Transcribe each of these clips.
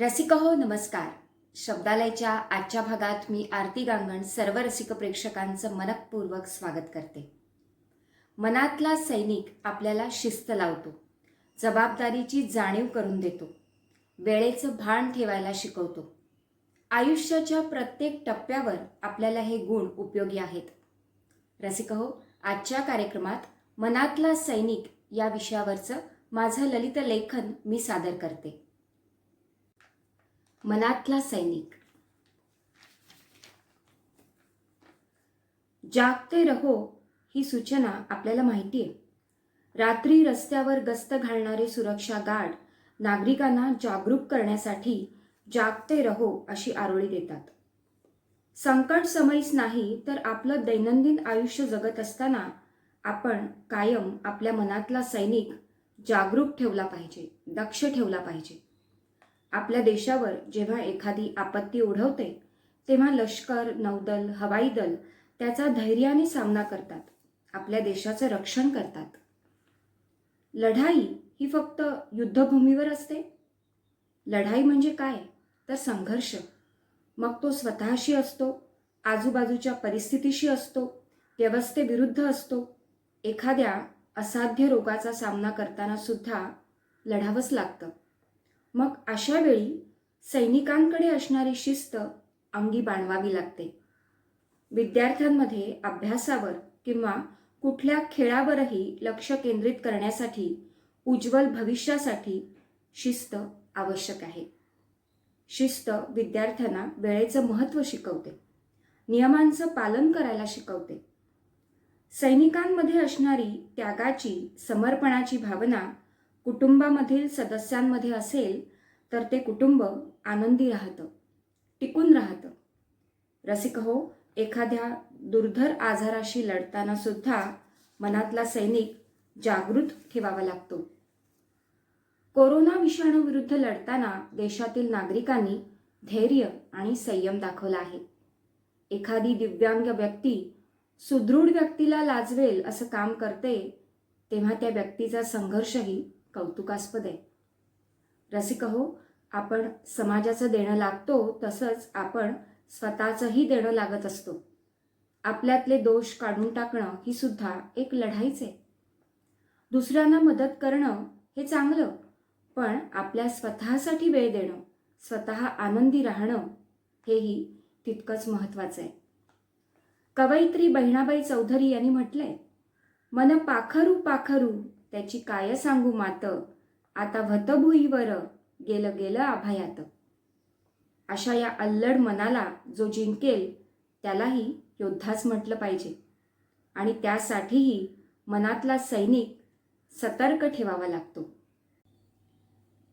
रसिक हो नमस्कार. शब्दालयच्या आजच्या भागात मी आरती गांगण सर्व रसिक प्रेक्षकांचं मनपूर्वक स्वागत करते. मनातला सैनिक आपल्याला शिस्त लावतो जबाबदारीची जाणीव करून देतो वेळेचं भान ठेवायला शिकवतो. आयुष्याच्या प्रत्येक टप्प्यावर आपल्याला हे गुण उपयोगी आहेत. रसिक हो आजच्या कार्यक्रमात मनातला सैनिक या विषयावरचं माझं ललित लेखन मी सादर करते. मनातला सैनिक. जागते रहो ही सूचना आपल्याला माहिती आहे रात्री रस्त्यावर गस्त घालणारे सुरक्षा गार्ड नागरिकांना जागरूक करण्यासाठी जागते रहो अशी आरोळी देतात. संकट समयीच नाही तर आपलं दैनंदिन आयुष्य जगत असताना आपण कायम आपल्या मनातला सैनिक जागरूक ठेवला पाहिजे दक्ष ठेवला पाहिजे. आपल्या देशावर जेव्हा एखादी आपत्ती ओढवते तेव्हा लष्कर नौदल हवाई दल त्याचा धैर्याने सामना करतात आपल्या देशाचं रक्षण करतात. लढाई ही फक्त युद्धभूमीवर असते? लढाई म्हणजे काय? तर संघर्ष. मग तो स्वतःशी असतो आजूबाजूच्या परिस्थितीशी असतो व्यवस्थेविरुद्ध असतो. एखाद्या असाध्य रोगाचा सामना करताना सुद्धा लढावंच लागतं. मग अशा वेळी सैनिकांकडे असणारी शिस्त अंगी बाणवावी लागते. विद्यार्थ्यांमध्ये अभ्यासावर किंवा कुठल्या खेळावरही लक्ष केंद्रित करण्यासाठी उज्ज्वल भविष्यासाठी शिस्त आवश्यक आहे. शिस्त विद्यार्थ्यांना वेळेचं महत्त्व शिकवते. नियमांचं पालन करायला शिकवते. सैनिकांमध्ये असणारी त्यागाची समर्पणाची भावना कुटुंबामधील सदस्यांमध्ये असेल तर ते कुटुंब आनंदी राहतं टिकून राहतं. रसिक हो एखाद्या दुर्धर आजाराशी लढताना सुद्धा मनातला सैनिक जागृत ठेवावा लागतो. कोरोना विषाणूविरुद्ध लढताना देशातील नागरिकांनी धैर्य आणि संयम दाखवला आहे. एखादी दिव्यांग व्यक्ती सुदृढ व्यक्तीला लाजवेल असं काम करते तेव्हा त्या व्यक्तीचा संघर्षही कौतुकास्पद आहे. रसिक हो आपण समाजाचं देणं लागतो तसंच आपण स्वतःचंही देणं लागत असतो. आपल्यातले दोष काढून टाकणं ही सुद्धा एक लढाईच आहे. दुसऱ्यांना मदत करणं हे चांगलं पण आपल्या स्वतःसाठी वेळ देणं स्वतः आनंदी राहणं हेही तितकंच महत्त्वाचं आहे. कवयित्री बहिणाबाई चौधरी यांनी म्हटलंय मन पाखरू पाखरू त्याची काय सांगू मात? आता भतभुईवर गेलं गेलं आभायात अशा या अल्लड मनाला जो जिंकेल त्यालाही योद्धाच म्हटलं पाहिजे. आणि त्यासाठीही मनातला सैनिक सतर्क ठेवावा लागतो.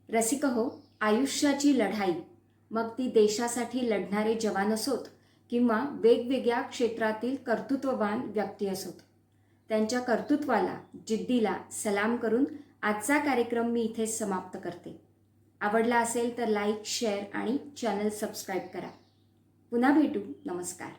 रसिक हो आयुष्याची लढाई. मग ती देशासाठी लढणारे जवान असोत किंवा वेगवेगळ्या क्षेत्रातील कर्तृत्ववान व्यक्ती असोत. त्यांच्या कर्तृत्वाला जिद्दीला सलाम करून आजचा कार्यक्रम मी इथेच समाप्त करते. आवडला असेल तर लाईक शेअर आणि चॅनल सबस्क्राईब करा. पुन्हा भेटू. नमस्कार.